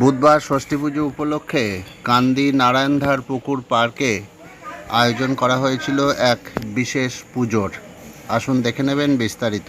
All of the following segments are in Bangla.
বুধবার ষষ্ঠী পুজো উপলক্ষে কান্দি নারায়ণধার পুকুর পার্কে আয়োজন করা হয়েছিল এক বিশেষ পুজোর। আসুন দেখে নেবেন বিস্তারিত।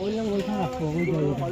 বললাম ওইখানে রাখব ওই জায়গাটা।